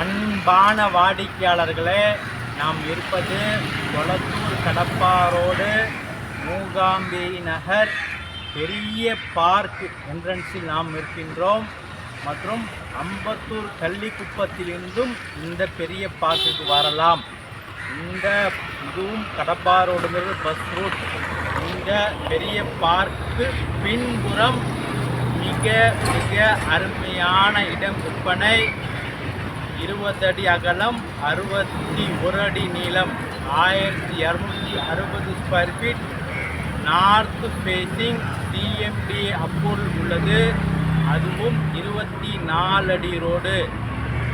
அன்பான வாடிக்கையாளர்களே நாம் இருப்பது கொளத்தூர் கடப்பாரோடு மூகாம்பி நகர் பெரிய பார்க் என்ட்ரன்ஸில் நாம் இருக்கின்றோம் மற்றும் அம்பத்தூர் கள்ளிக்குப்பத்திலிருந்தும் இந்த பெரிய பார்க்குக்கு வரலாம். இந்த இதுவும் கடப்பாரோடுங்கிறது பஸ் ரூட். இந்த பெரிய பார்க்கு பின்புறம் மிக மிக அருமையான இடம் விற்பனை. இருபது அடி அகலம் அறுபத்தி ஒரு அடி நீளம் ஆயிரத்தி இரநூத்தி அறுபது square feet north facing CMDA approval உள்ளது. அதுவும் இருபத்தி நாலு அடி ரோடு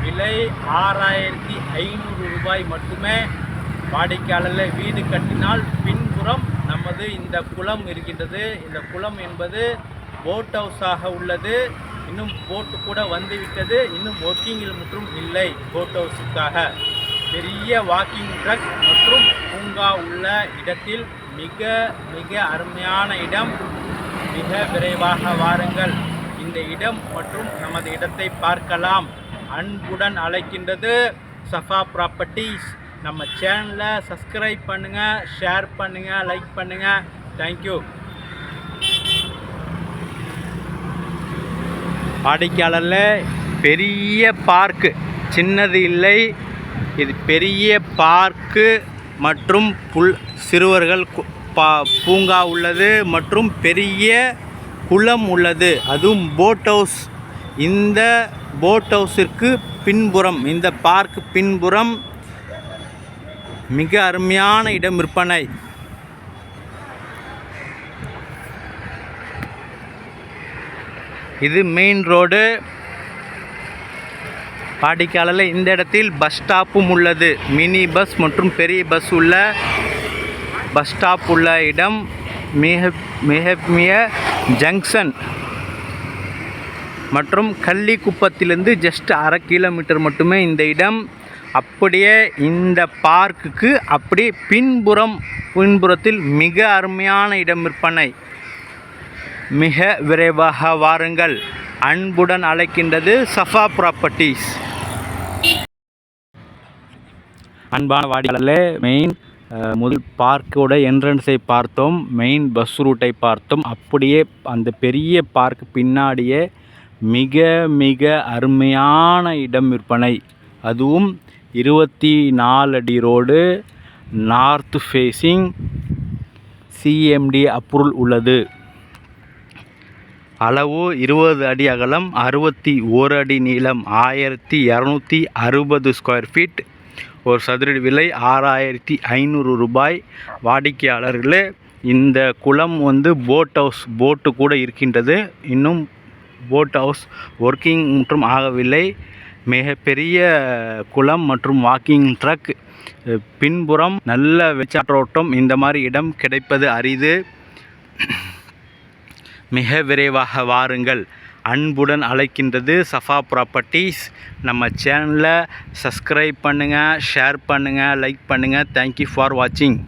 விலை ஆறாயிரத்தி ஐநூறு ரூபாய் மட்டுமே. வாடிக்கையாளரில் வீடு கட்டினால் பின்புறம் நமது இந்த குளம் இருக்கின்றது. இந்த குளம் என்பது போட் ஹவுஸாக உள்ளது. இன்னும் போட்டு கூட வந்துவிட்டது. இன்னும் ஒர்க்கிங்கில் மற்றும் இல்லை போட் ஹவுஸுக்காக பெரிய வாக்கிங் ட்ரக் மற்றும் பூங்கா உள்ள இடத்தில் மிக மிக அருமையான இடம். மிக விரைவாக வாருங்கள். இந்த இடம் மற்றும் நமது இடத்தை பார்க்கலாம். அன்புடன் அழைக்கின்றது சஃபா ப்ராப்பர்ட்டிஸ் நம்ம சேனலை சப்ஸ்கிரைப் பண்ணுங்கள் ஷேர் பண்ணுங்கள் லைக் பண்ணுங்கள் தேங்க்யூ வாடிக்கையாளரில் பெரிய பார்க்கு சின்னது இல்லை. இது பெரிய பார்க்கு மற்றும் புல் சிறுவர்கள் கு- பா பூங்கா உள்ளது மற்றும் பெரிய குளம் உள்ளது. அதுவும் போட் ஹவுஸ் இந்த போட் ஹவுஸிற்கு பின்புறம் இந்த பார்க் பின்புறம் மிக அருமையான இடம் விற்பனை. இது மெயின் ரோடு வாடிக்கையாளரில் இந்த இடத்தில் பஸ் ஸ்டாப்பும் உள்ளது. மினி பஸ் மற்றும் பெரிய பஸ் உள்ள பஸ் ஸ்டாப் உள்ள இடம் மிக மிகமிய ஜங்ஷன் மற்றும் கள்ளிக்குப்பத்திலிருந்து ஜஸ்ட் அரை கிலோமீட்டர் மட்டுமே இந்த இடம். அப்படியே இந்த பார்க்குக்கு அப்படியே பின்புறம் பின்புறத்தில் மிக அருமையான இடம் விற்பனை. மிக விரைவாக வாருங்கள். அன்புடன் அழைக்கின்றது சஃபா ப்ராப்பர்ட்டிஸ் அன்பான வாடிக்கையாளர்களே மெயின் முதல் பார்க்கோட என்ட்ரன்ஸை பார்த்தோம். மெயின் பஸ் ரூட்டை பார்த்தோம். அப்படியே அந்த பெரிய பார்க் பின்னாடியே மிக மிக அருமையான இடம் விற்பனை. அதுவும் இருபத்தி நாலு அடி road north facing CMDA approval உள்ளது. அளவு இருபது அடி அகலம் அறுபத்தி ஒரு அடி நீளம் ஆயிரத்தி இரநூத்தி அறுபது ஸ்கொயர் ஃபீட் ஒரு சதுரடி விலை ஆறாயிரத்தி ஐநூறு ரூபாய். வாடிக்கையாளர்களே இந்த குளம் வந்து போட் ஹவுஸ் போட்டு கூட இருக்கின்றது. இன்னும் போட் ஹவுஸ் ஒர்க்கிங் மற்றும் ஆகவில்லை. மிகப்பெரிய குளம் மற்றும் வாக்கிங் ட்ரக் பின்புறம் நல்ல வெச்சாற்றோட்டம் இந்த மாதிரி இடம் கிடைப்பது அரிது. மிக விரைவாக வாருங்கள். அன்புடன் அழைக்கின்றது சஃபா ப்ராப்பர்ட்டிஸ் நம்ம சேனலை சப்ஸ்கிரைப் பண்ணுங்கள் ஷேர் பண்ணுங்கள் லைக் பண்ணுங்கள் தேங்க்யூ ஃபார் வாட்சிங்